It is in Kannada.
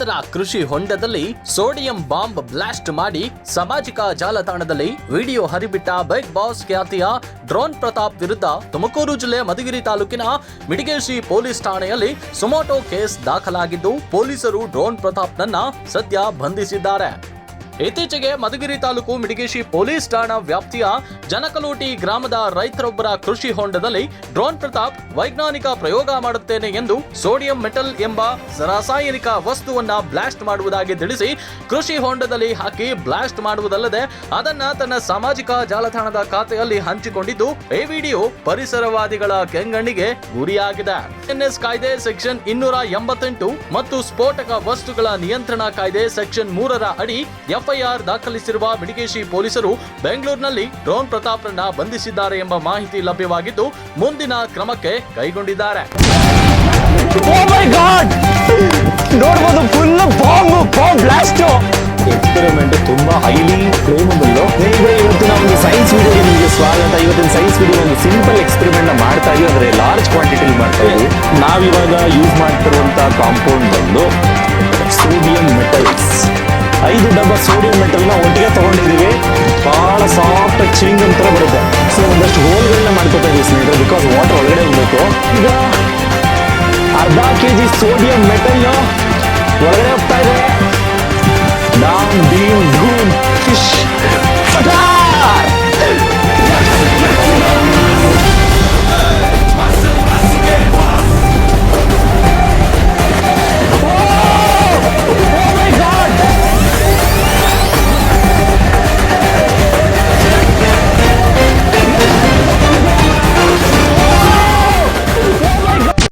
ರೈತರ ಕೃಷಿ ಹೊಂಡದಲ್ಲಿ ಸೋಡಿಯಂ ಬಾಂಬ್ ಬ್ಲಾಸ್ಟ್ ಮಾಡಿ ಸಾಮಾಜಿಕ ಜಾಲತಾಣದಲ್ಲಿ ವಿಡಿಯೋ ಹರಿಬಿಟ್ಟ ಬೈಕ್ ಬಾಸ್ ಖ್ಯಾತಿಯ ಡ್ರೋನ್ ಪ್ರತಾಪ್ ವಿರುದ್ಧ ತುಮಕೂರು ಜಿಲ್ಲೆ ಮಧುಗಿರಿ ತಾಲೂಕಿನ ಮಿಡಿಗೇಶಿ ಪೊಲೀಸ್ ಠಾಣೆಯಲ್ಲಿ ಸುಮೋಟೋ ಕೇಸ್ ದಾಖಲಾಗಿದ್ದು ಪೊಲೀಸರು ಡ್ರೋನ್ ಪ್ರತಾಪ್ನನ್ನ ಸದ್ಯ ಬಂಧಿಸಿದ್ದಾರೆ. ಇತ್ತೀಚೆಗೆ ಮಧುಗಿರಿ ತಾಲೂಕು ಮಿಡಿಗೇಶಿ ಪೊಲೀಸ್ ಠಾಣಾ ವ್ಯಾಪ್ತಿಯ ಜನಕಲೋಟಿ ಗ್ರಾಮದ ರೈತರೊಬ್ಬರ ಕೃಷಿ ಹೊಂಡದಲ್ಲಿ ಡ್ರೋನ್ ಪ್ರತಾಪ್ ವೈಜ್ಞಾನಿಕ ಪ್ರಯೋಗ ಮಾಡುತ್ತೇನೆ ಎಂದು ಸೋಡಿಯಂ ಮೆಟಲ್ ಎಂಬ ರಾಸಾಯನಿಕ ವಸ್ತುವನ್ನ ಬ್ಲಾಸ್ಟ್ ಮಾಡುವುದಾಗಿ ತಿಳಿಸಿ ಕೃಷಿ ಹೊಂಡದಲ್ಲಿ ಹಾಕಿ ಬ್ಲಾಸ್ಟ್ ಮಾಡುವುದಲ್ಲದೆ ಅದನ್ನ ತನ್ನ ಸಾಮಾಜಿಕ ಜಾಲತಾಣದ ಖಾತೆಯಲ್ಲಿ ಹಂಚಿಕೊಂಡಿದ್ದು ಈ ವಿಡಿಯೋ ಪರಿಸರವಾದಿಗಳ ಕೆಂಗಣ್ಣಿಗೆ ಗುರಿಯಾಗಿದೆ. ಎನ್ಎಸ್ ಕಾಯ್ದೆ ಸೆಕ್ಷನ್ ಇನ್ನೂರ ಎಂಬತ್ತೆಂಟು ಮತ್ತು ಸ್ಫೋಟಕ ವಸ್ತುಗಳ ನಿಯಂತ್ರಣ ಕಾಯ್ದೆ ಸೆಕ್ಷನ್ ಮೂರರ ಅಡಿ ಎಫ್ಐಆರ್ ದಾಖಲಿಸಿರುವ ಮಿಡಿಗೇಶಿ ಪೊಲೀಸರು ಬೆಂಗಳೂರಿನಲ್ಲಿ ಡ್ರೋನ್ ಪ್ರತಾಪ್ರನ್ನ ಬಂಧಿಸಿದ್ದಾರೆ ಎಂಬ ಮಾಹಿತಿ ಲಭ್ಯವಾಗಿದ್ದು ಮುಂದಿನ ಕ್ರಮಕ್ಕೆ ಕೈಗೊಂಡಿದ್ದಾರೆ. ಓ ಮೈ ಗಾಡ್ ನೋಡ್ಬೋದು full bomb bomb blast experiment ತುಂಬಾ ಹೈಲಿ ಫ್ಲೇಮಬಲ್ ಸ್ನೇಹಿತರೆ ಇವತ್ತಿನ ಒಂದು ಸೈನ್ಸ್ ವಿಡಿಯೋಗೆ ನಿಮಗೆ ಸ್ವಾಗತ. ಇವತ್ತಿನ ಸೈನ್ಸ್ ವಿಡಿಯೋ ಒಂದು ಸಿಂಪಲ್ ಎಕ್ಸ್ಪೆರಿಮೆಂಟ್ನ ಮಾಡ್ತಾ ಇದೀವಿ. ಅಂದ್ರೆ ಲಾರ್ಜ್ ಕ್ವಾಂಟಿಟಿ ಮಾಡ್ತಾ ಇದೀವಿ. ನಾವಿವಾಗ ಯೂಸ್ ಮಾಡ್ತಿರುವಂತಹ ಕಾಂಪೌಂಡ್ ಬಂದು ಸೋಡಿಯಂ ಸೋಡಿಯಂ ಮೆಟಲ್ನ ಒಟ್ಟಿಗೆ ತಗೊಂಡಿದೀವಿ ಬಹಳ ಸಾಫ್ಟ್ ಚಿಂಗ್ ಅಂತ ಬರುತ್ತೆ. ಸೊ ಒಂದಷ್ಟು ಹೋಲ್ಗಳನ್ನ ಮಾಡ್ಕೊತಾ ಇದೀವಿ ಸ್ನೇಹಿತರೆ ಬಿಕಾಸ್ ವಾಟರ್ ಒಳಗಡೆ ಹೋಗ್ಬೇಕು ಈಗ ಅರ್ಧ ಕೆ ಜಿ ಸೋಡಿಯಂ ಮೆಟಲ್ ಒಳಗಡೆ ಹೋಗ್ತಾ ಇದೆ.